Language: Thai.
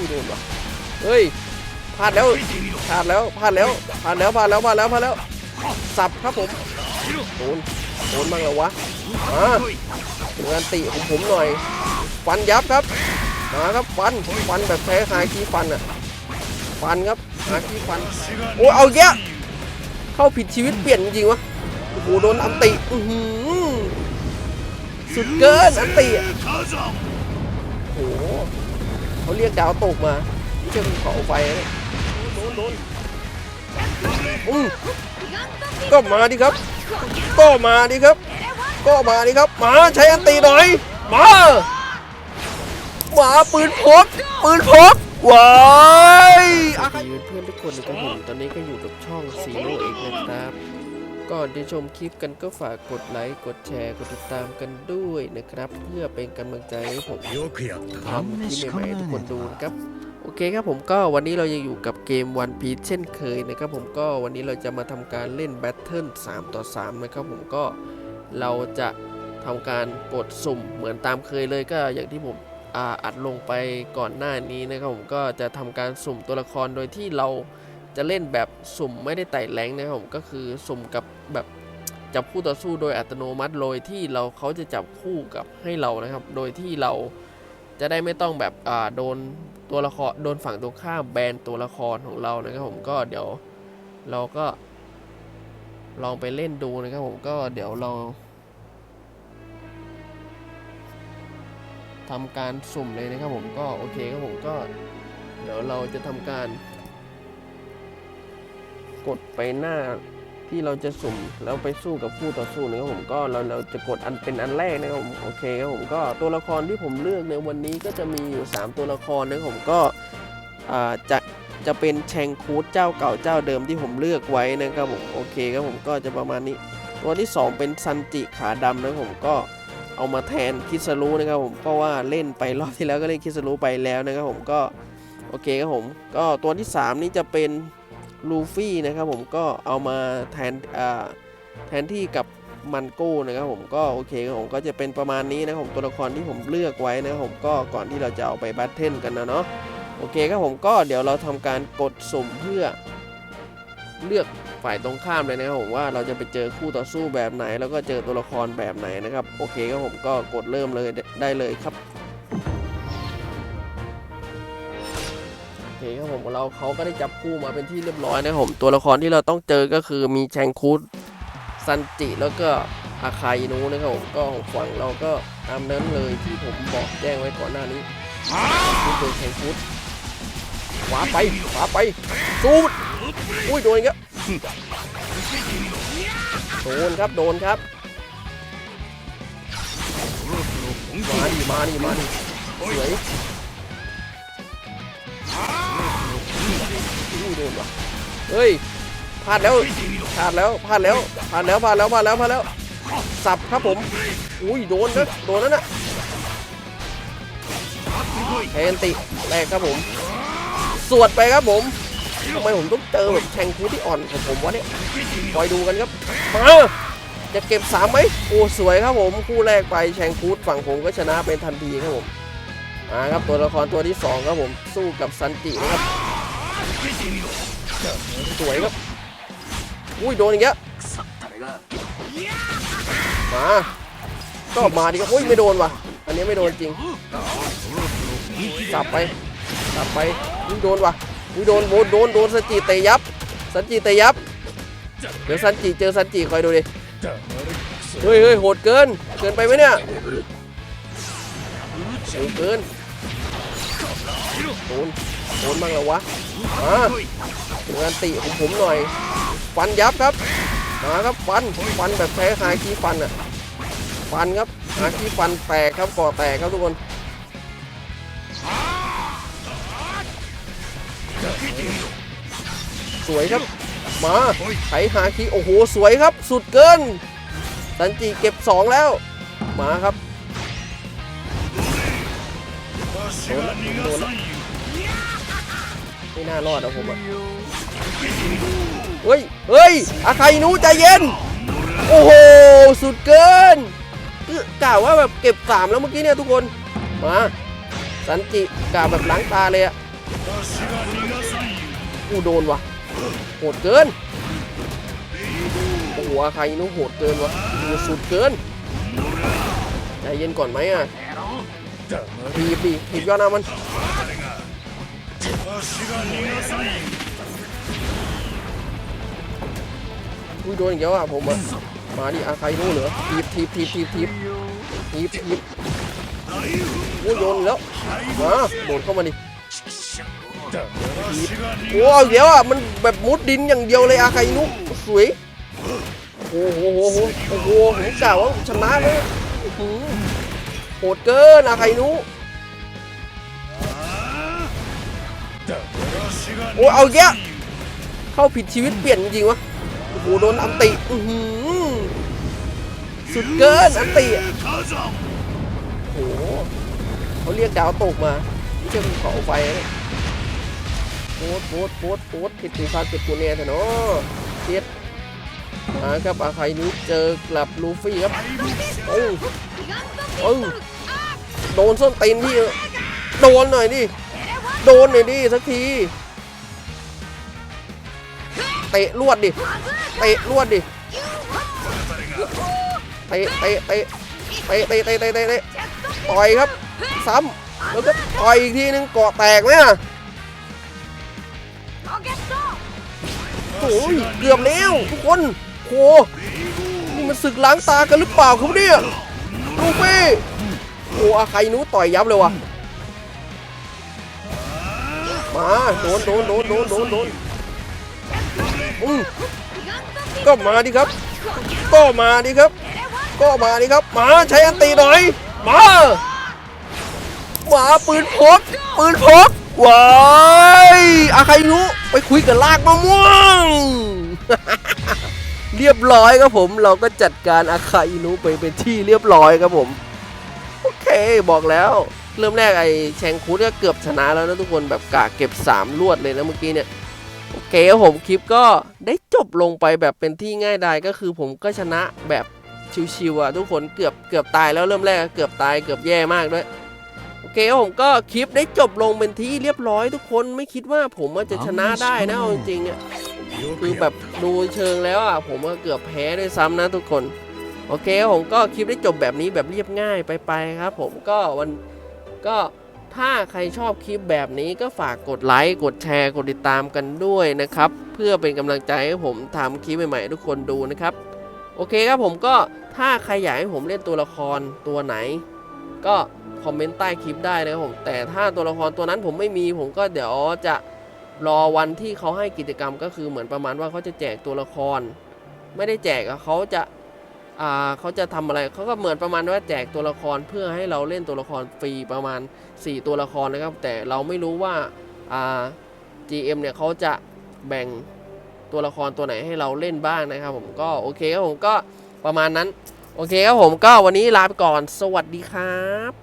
ู้โดนวะเฮ้ยพลาดแล้วพลาดแล้วพลาดแล้วพลาดแล้วพลาดแล้วพลาดแล้วพลาดแล้วสับครับผมโดนโดนบ้างแล้ววะมาถึงอันติของผมหน่อย ฟันยับครับมาครับฟันฟันแบบใช้คายขี้ฟันอะฟันครับหาขี้ฟันโอ้เอาแยะเข้าผิดชีวิตเปลี่ยนจริงวะโอ้โหโดนอันติอื้อหือสุดเกินอันติโอ้โห เขาเรียกดาวตกมาไม่ใช่ภูเขาไฟนะโดนโดนอืมก็มาดิครับ ก็มาดิครับ ก็มาดิครับ มาใช้อันตีหน่อย มามาปืนพกปืนพกว้ายยืนเพื่อนทุกคนนะครับผมตอนนี้ก็อยู่กับช่องซีโร่เอกนะครับ ก่อนจะชมคลิปกันก็ฝากกดไลค์ กดแชร์ กดติดตามกันด้วยนะครับ เพื่อเป็นกำลังใจให้ผมทำคลิใหม่ๆทุกคนดูนครับ โอเคครับผมก็วันนี้เรายังอยู่กับเกมวันพีชเช่นเคยนะครับผมก็วันนี้เราจะมาทำการเล่นแบทเทิล3ต่อ3นะครับผมก็เราจะทำการกดสุ่มเหมือนตามเคยเลยก็อย่างที่ผมอัดลงไปก่อนหน้านี้นะครับผมก็จะทำการสุ่มตัวละครโดยที่เรา จะเล่นแบบสุ่มไม่ได้ไต่แรงนะครับผมก็คือสุ่มกับแบบจับคู่ต่อสู้โดยอัตโนมัติโดยที่เราเขาจะจับคู่กับให้เรานะครับ โดยที่เราจะได้ไม่ต้องแบบอ่าโดนตัวละครโดนฝั่งตรงข้ามแบนตัวละครของเรานะครับผมก็เดี๋ยวเราก็ ลองไปเล่นดูนะครับผมก็เดี๋ยวเราทำการสุ่มเลยนะครับผมก็โอเคครับผมก็ เดี๋ยวเราจะทำการ กดไปหน้าที่เราจะสุ่มแล้วไปสู้กับคู่ต่อสู้นะครับผมก็เราเราจะกดอันเป็นอันแรกนะครับผมโอเคครับผมก็ตัวละครที่ผมเลือกในวันนี้ก็จะมีอยู่ 3 ตัวละครนะครับผมก็จะจะเป็นแชงคูดเจ้าเก่าเจ้าเดิมที่ผมเลือกไว้นะครับผมโอเคครับผมก็จะประมาณนี้ ตัวที่ 2 เป็นซันจิขาดำนะครับผมก็เอามาแทนคิสรุนะครับผมเพราะว่าเล่นไปรอบที่แล้วก็เล่นคิสรุไปแล้วนะครับผมก็โอเคครับผมก็ตัวที่ 3 นี่จะเป็น ลูฟี่นะครับผมก็เอามาแทนแทนที่กับมันโก้นะครับผมก็โอเคผมก็จะเป็นประมาณนี้นะครับผมตัวละครที่ผมเลือกไว้นะครับผมก็ก่อนที่เราจะเอาไปแบทเทิลกันนะเนาะโอเคครับผมก็เดี๋ยวเราทำการกดสุ่มเพื่อ เลือกฝ่ายตรงข้ามเลยนะครับผมว่าเราจะไปเจอคู่ต่อสู้แบบไหน แล้วก็เจอตัวละครแบบไหนนะครับโอเคครับผมก็กดเริ่มเลยได้เลยครับ คครับผมเราเขาก็ได้จับคู่มาเป็นที่เรียบร้อยนะครับผมตัวละครที่เราต้องเจอก็คือมีแชงคุดซันจิแล้วก็อาคาอินุนะครับผมก็ฝั่งเราก็ตามนั้นเลยที่ผมบอกแจ้งไว้ก่อนหน้านี้นี่คือแชงคุดขวาไปขวาไปสูดอุ้ยโดนอีกแล้วโดนครับโดนครับมาดิมาดิมาดิสวย โดนว่ะเฮ้ยพลาดแล้วพลาดแล้วพลาดแล้วพลาดแล้วพลาดแล้วพลาดแล้วพลาดแล้วสับครับผมอุ้ยโดนนะโดนนั่นน่ะแอนติแรกครับผม สวดไปครับผมทำไมผมต้องเจอแบบแทงคูที่อ่อนของผมวะเนี่ยคอยดูกันครับมาจะเก็บสามไหมโอ้สวยครับผมคู่แรกไปแชงคูดฝั่งผมก็ชนะเป็นทันทีครับผมมาครับตัวละครตัวที่สองครับผมสู้กับซันจินะครับ สวยครับอุ้ยโดนอย่างเงี้ยมาก็มาดิครับอุ้ยไม่โดนว่ะ อันนี้ไม่โดนจริงสับไปสับไปอุ้ยโดนว่ะอุ้ยโดนโดนโดนโดนสันจิเตยับ สันจิเตยับ เดี๋ยวสันจิเจอสันจิคอยดูดิเฮ้ยเฮ้ยโหดเกิน เกินไปไหมเนี่ยโหดเกินโดน โดนบ้างแล้ววะมาเงินติของผมหน่อย ฟันยับครับ มาครับฟัน ฟันแบบแพ้หาขี้ฟันอะ ฟันครับหาคีฟันแตกครับก่อแตกครับทุกคนสวยครับ มาไถหาคีโอ้โห สวยครับ สุดเกิน สันจีเก็บ 2 แล้ว มาครับโดน ไม่น่ารอดเอาผมอะเฮ้ย เฮ้ยอาคาอินุใจเย็น โอ้โห สุดเกินกล่าวว่าแบบเก็บสามแล้วเมื่อกี้เนี่ยทุกคน มา สันจิกล่าวแบบล้างตาเลยอะกูโดนวะโหดเกิน โอ้โหอาคาอินุโหดเกินวะสุดเกิน ใจเย็นก่อนไหมอะทีบดิทีบยอดหน้ามัน อุ้ยโดนอย่างเแล้วอะผมอะมาดิอาใครรู้เหรอทีบทีบทีบทีบทีบทีบทีบอุ้ยโดนแล้วมาโดนเข้ามาดิโอ้เดี๋ยวอะมันแบบมุดดินอย่างเดียวเลยอาใครนุสวยโอ้โหโอ้โหโอ้โหผมกล่าวว่าชนะเลยโหดเกินอาใครนุ โอ้เอาแยะเข้าผิดชีวิตเปลี่ยนจริงวะโอ้โหโดนอันติอื้อหือสุดเกินอันติโอ้โหเขาเรียกดาวตกมาไม่ใช่ภูเขาไฟโพสต์โพสต์โพสต์โพสต์ผิดกูคาดผิดกูเนียแต่เนาะเทียดมาครับอาใครนี้เจอกลับลูฟี่ครับโอ้โอ้โดนส้นตีนพี่เออโดนหน่อยดิ โดนหน่อยดิสักที เตะลวดดิ เตะลวดดิ เตะเตะเตะเตะเตะเตะเตะเตะต่อยครับ ซ้ำแล้วก็ต่อยอีกทีนึงเกาะแตกไหมอะโอ้ยเกือบแล้วทุกคนโหนี่มันศึกล้างตากันหรือเปล่าครับเนี่ยลูฟี่โอ้อาใครนู้ต่อยยับเลยว่ะ มาโดนโดนโดนโดนโดนโดนอืมก็มาดิครับ ก็มาดิครับ ก็มาดิครับ มาใช้อันตีหน่อย มาหมาปืนพกปืนพกว้ายอาใครรู้ไปคุยกับลากมะม่วง เรียบร้อยครับผมเราก็จัดการอาคาอินุไปเป็นที่เรียบร้อยครับผม โอเคบอกแล้ว เริ่มแรกไอ้แชงคูดก็เกือบชนะแล้วนะทุกคนแบบกะเก็บ 3 ลวดเลยนะเมื่อกี้เนี่ยโอเคผมคลิปก็ได้จบลงไปแบบเป็นที่ง่ายดายก็คือผมก็ชนะแบบชิวๆอะทุกคนเกือบเกือบตายแล้วเริ่มแรกเกือบตายเกือบแย่มากด้วยโอเคผมก็คลิปได้จบลงเป็นที่เรียบร้อยทุกคนไม่คิดว่าผมจะชนะได้นะจริงเนี่ยคือแบบดูเชิงแล้วอะผมก็เกือบแพ้ด้วยซ้ำนะทุกคน โอเคผมก็คลิปได้จบแบบนี้แบบเรียบง่ายไปๆครับ ผมก็วัน ก็ถ้าใครชอบคลิปแบบนี้ก็ฝากกดไลค์ กดแชร์ กดติดตามกันด้วยนะครับ เพื่อเป็นกำลังใจให้ผมทำคลิปใหม่ๆทุกคนดูนะครับ โอเคครับผมก็ถ้าใครอยากให้ผมเล่นตัวละครตัวไหน ก็คอมเมนต์ใต้คลิปได้นะครับผมแต่ถ้าตัวละครตัวนั้นผมไม่มีผมก็เดี๋ยวจะรอวันที่เขาให้กิจกรรมก็คือเหมือนประมาณว่าเขาจะแจกตัวละคร ไม่ได้แจกเขาจะ เขาจะทำอะไรเขาก็เหมือนประมาณว่าแจกตัวละครเพื่อให้เราเล่นตัวละครฟรีประมาณ 4 ตัวละครนะครับ แต่เราไม่รู้ว่าอ่า GM เนี่ยเขาจะแบ่งตัวละครตัวไหนให้เราเล่นบ้างนะครับ ผมก็โอเคครับผมก็ประมาณนั้น โอเคครับผมก็วันนี้ลาไปก่อน สวัสดีครับ